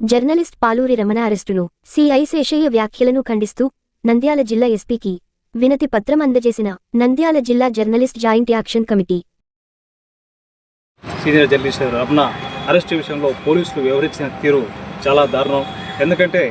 Journalist Paluri Ramana అరెస్టును CI Seshayya వ్యాఖ్యలను ఖండిస్తూ నంద్యాల జిల్లా ఎస్పీకి వినతి పత్రం అందజేసిన నంద్యాల జిల్లా journalist joint action committee. Senior journalist Ramana arrest విషయంలో పోలీసులు వివరించిన తీరు చాలా దారుణం. ఎందుకంటే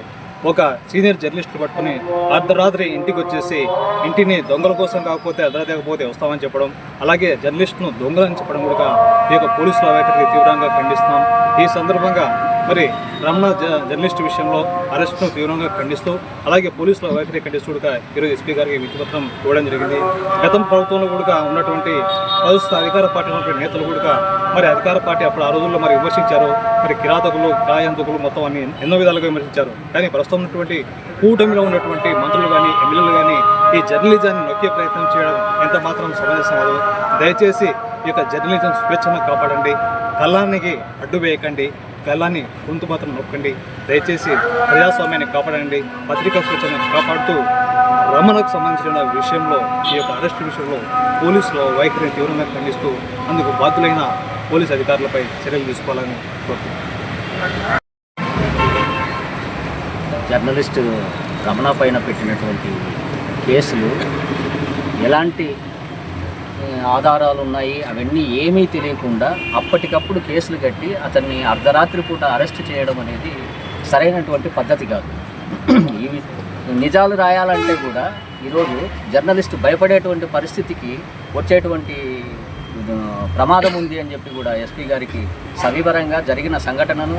ఒక సీనియర్ జర్నలిస్ట్ పట్టుకుని అర్ధరాత్రి ఇంటికి వచ్చేసి ఇంటిని దొంగల కోసం కాకపోతే అర్ధరాత్రికపోతే వస్తామని చెప్పడం అలాగే జర్నలిస్ట్ను దొంగలని చెప్పడం కూడా ఈ యొక్క పోలీసుల వైఖరికి తీవ్రంగా ఖండిస్తున్నాం. ఈ సందర్భంగా మరి రమణ జ- జర్నలిస్ట్ విషయంలో అరెస్ట్ను తీవ్రంగా ఖండిస్తూ అలాగే పోలీసుల వైఖరి ఖండిస్తూ కూడా ఈరోజు ఎస్పీ గారికి విధిపత్రం ఇవ్వడం జరిగింది. గతం ప్రభుత్వంలో కూడా ఉన్నటువంటి ప్రస్తుత అధికార పార్టీ ఉన్నటువంటి నేతలు కూడా మరి అధికార పార్టీ అప్పుడు ఆ రోజుల్లో మరి విమర్శించారు. మరి కిరాతకులు గాయంతకులు మొత్తం అన్ని ఎన్నో విధాలుగా విమర్శించారు. కానీ ప్రస్తుతం ఉన్నటువంటి కూటమిలో ఉన్నటువంటి మంత్రులు కానీ ఎమ్మెల్యేలు కానీ ఈ జర్నలిజాన్ని నొక్కే ప్రయత్నం చేయడం ఎంత మాత్రం సమంజసం కాదు. దయచేసి ఈ యొక్క జర్నలిజం స్వేచ్ఛను కాపాడండి. కళ్ళానికి అడ్డు వేయకండి. కళ్ళాన్ని గొంతు మాత్రం నొక్కండి. దయచేసి ప్రజాస్వామ్యాన్ని కాపాడండి. పత్రికా స్వేచ్ఛను కాపాడుతూ రమణకు సంబంధించిన విషయంలో ఈ యొక్క అరెస్ట్ విషయంలో పోలీసుల వైఖరిని తీవ్రంగా ఖండిస్తూ అందుకు బాధ్యులైన పోలీస్ అధికారులపై చర్యలు తీసుకోవాలని కోరుతున్నాను జర్నలిస్టు రమణ పైన పెట్టినటువంటి కేసులు ఎలాంటి ఆధారాలు ఉన్నాయి అవన్నీ ఏమీ తెలియకుండా అప్పటికప్పుడు కేసులు కట్టి అతన్ని అర్ధరాత్రి పూట అరెస్ట్ చేయడం అనేది సరైనటువంటి పద్ధతి కాదు. ఇవి నిజాలు రాయాలంటే కూడా ఈరోజు జర్నలిస్ట్ భయపడేటువంటి పరిస్థితికి వచ్చేటువంటి ప్రమాదం ఉంది అని చెప్పి కూడా ఎస్పీ గారికి సవివరంగా జరిగిన సంఘటనను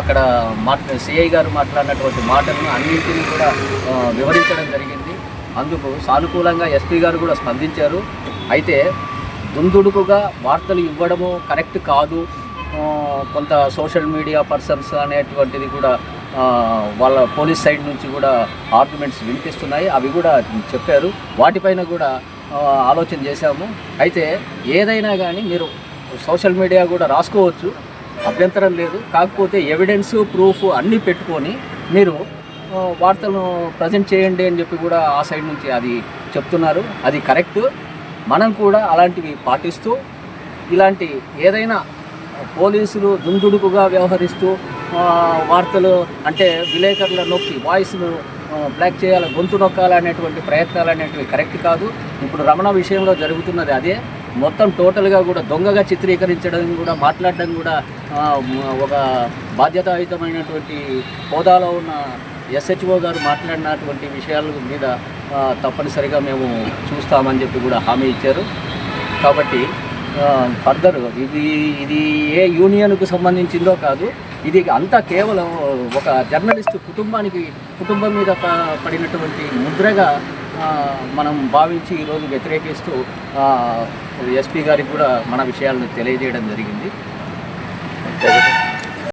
అక్కడ మా సిఐ గారు మాట్లాడినటువంటి మాటలను అన్నింటినీ కూడా వివరించడం జరిగింది. అందుకు సానుకూలంగా ఎస్పీ గారు కూడా స్పందించారు. అయితే దుందుడుకుగా వార్తలు ఇవ్వడము కరెక్ట్ కాదు. కొంత సోషల్ మీడియా పర్సన్స్ అనేటువంటిది కూడా వాళ్ళ పోలీస్ సైడ్ నుంచి కూడా ఆర్గ్యుమెంట్స్ వినిపిస్తున్నాయి. అవి కూడా చెప్పారు. వాటిపైన కూడా ఆలోచన చేశాము. అయితే ఏదైనా కానీ మీరు సోషల్ మీడియా కూడా రాసుకోవచ్చు. అభ్యంతరం లేదు. కాకపోతే ఎవిడెన్స్ ప్రూఫ్ అన్నీ పెట్టుకొని మీరు వార్తలను ప్రజెంట్ చేయండి అని చెప్పి కూడా ఆ సైడ్ నుంచి అది చెప్తున్నారు. అది కరెక్ట్. మనం కూడా అలాంటివి పాటిస్తూ ఇలాంటి ఏదైనా పోలీసులు దుందుడుకుగా వ్యవహరిస్తూ వార్తలు అంటే విలేకరుల నొక్కి వాయిస్ను బ్లాక్ చేయాలి గొంతు నొక్కాలనేటువంటి ప్రయత్నాలు అనేటివి కరెక్ట్ కాదు. ఇప్పుడు రమణ విషయంలో జరుగుతున్నది అదే. మొత్తం టోటల్గా కూడా దొంగగా చిత్రీకరించడం కూడా మాట్లాడడం కూడా ఒక బాధ్యతాయుతమైనటువంటి హోదాలో ఉన్న ఎస్హెచ్ఓ గారు మాట్లాడినటువంటి విషయాల మీద తప్పనిసరిగా మేము చూస్తామని చెప్పి కూడా హామీ ఇచ్చారు. కాబట్టి ఫర్దర్ ఇది ఇది ఏ యూనియన్కు సంబంధించిందో కాదు ఇది అంతా కేవలం ఒక జర్నలిస్ట్ కుటుంబానికి కుటుంబం మీద ప- పడినటువంటి ముద్రగా మనం భావించి ఈరోజు వ్యతిరేకిస్తూ ఎస్పీ గారికి కూడా మన విషయాలను తెలియజేయడం జరిగింది.